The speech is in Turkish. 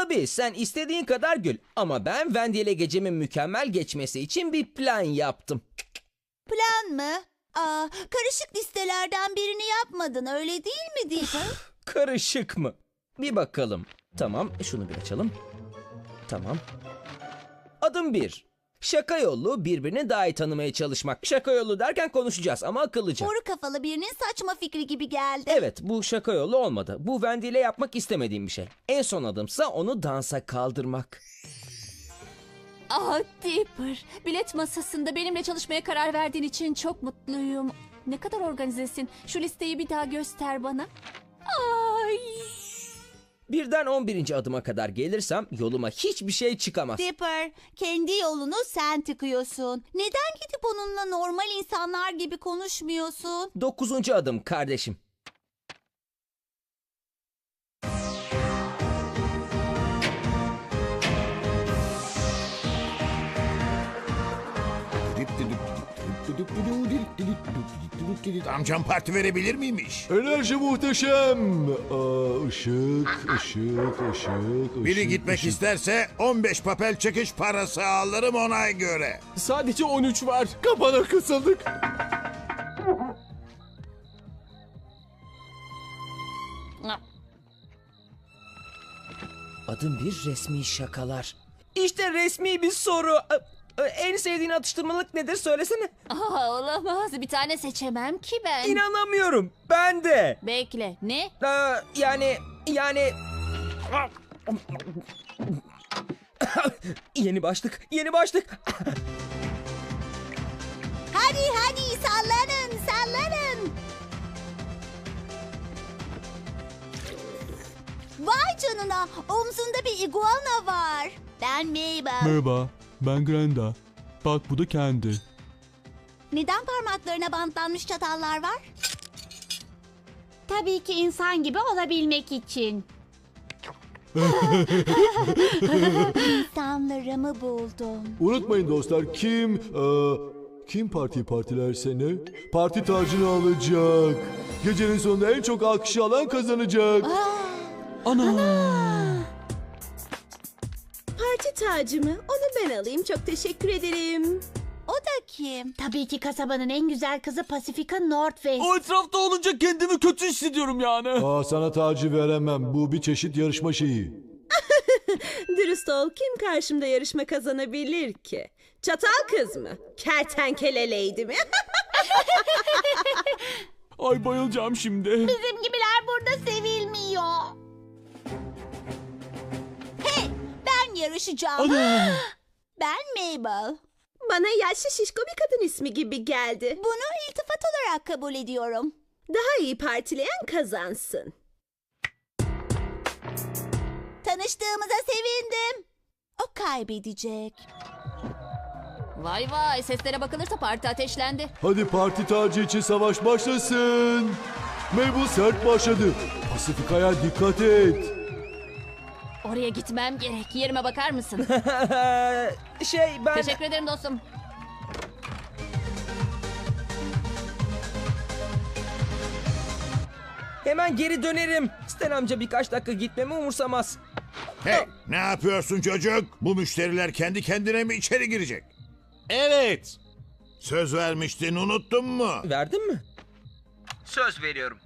Tabii sen istediğin kadar gül ama ben Wendy ile gecemin mükemmel geçmesi için bir plan yaptım. Plan mı? Aa, karışık listelerden birini yapmadın öyle değil mi Dipper? Karışık mı? Bir bakalım. Tamam, şunu bir açalım. Tamam. Adım bir. Şaka yolu birbirini daha iyi tanımaya çalışmak. Şaka yolu derken konuşacağız ama akıllıca. Boru kafalı birinin saçma fikri gibi geldi. Evet, bu şaka yolu olmadı. Bu Wendy ile yapmak istemediğim bir şey. En son adımsa onu dansa kaldırmak. Ah Dipper, bilet masasında benimle çalışmaya karar verdiğin için çok mutluyum. Ne kadar organizesin. Şu listeyi bir daha göster bana. Birden 11. adıma kadar gelirsem yoluma hiçbir şey çıkamaz. Dipper, kendi yolunu sen tıkıyorsun. Neden gidip onunla normal insanlar gibi konuşmuyorsun? 9. adım kardeşim. Amcam parti verebilir miymiş? Enerji muhteşem. Aa, ışık, ışık, ışık, Biri gitmek ışık. isterse 15 papel çekiş parası alırım ona göre. Sadece 13 var. Kapana kısıldık. Adım bir resmi şakalar. İşte resmi bir soru. En sevdiğin atıştırmalık nedir söylesene. Ah, olamaz. Bir tane seçemem ki ben. İnanamıyorum. Ben de. Bekle. Ne? Ee, yani yani yeni başlık. Yeni başlık. Hadi hadi sallanın sallanın. Vay canına omzunda bir iguana var. Ben Mabel. Merhaba, ben Grenda. Bak bu da kendi. Neden parmaklarına bantlanmış çatallar var? Tabii ki insan gibi olabilmek için. İnsanlarımı buldum. Unutmayın dostlar kim eee, kim parti partilerse ne? Parti tacını alacak. Gecenin sonunda en çok alkışı alan kazanacak. Parti tacımı onu ben alayım. Çok teşekkür ederim. O da kim? Tabii ki kasabanın en güzel kızı Pasifika Northwest. O etrafta olunca kendimi kötü hissediyorum yani. Aa, sana tacı veremem. Bu bir çeşit yarışma şeyi. Dürüst ol kim karşımda yarışma kazanabilir ki? Çatal kız mı? Kertenkele lady mi? Ay bayılacağım şimdi. Bizim gibiler burada sevilmiyor. Ben yarışacağım. ben Mabel. Bana yaşlı şişko bir kadın ismi gibi geldi. Bunu iltifat olarak kabul ediyorum. Daha iyi partileyen kazansın. Tanıştığımıza sevindim. O kaybedecek. Vay vay seslere bakılırsa parti ateşlendi. Hadi parti tacı için savaş başlasın. Mabel sert başladı. Pasifika'ya dikkat et. Oraya gitmem gerek. Yerime bakar mısın? şey ben Teşekkür ederim dostum. hemen geri dönerim. Sten amca birkaç dakika gitmemi umursamaz. Hey ne yapıyorsun çocuk? Bu müşteriler kendi kendine mi içeri girecek? Evet. Söz vermiştin unuttun mu? Verdin mi? Söz veriyorum.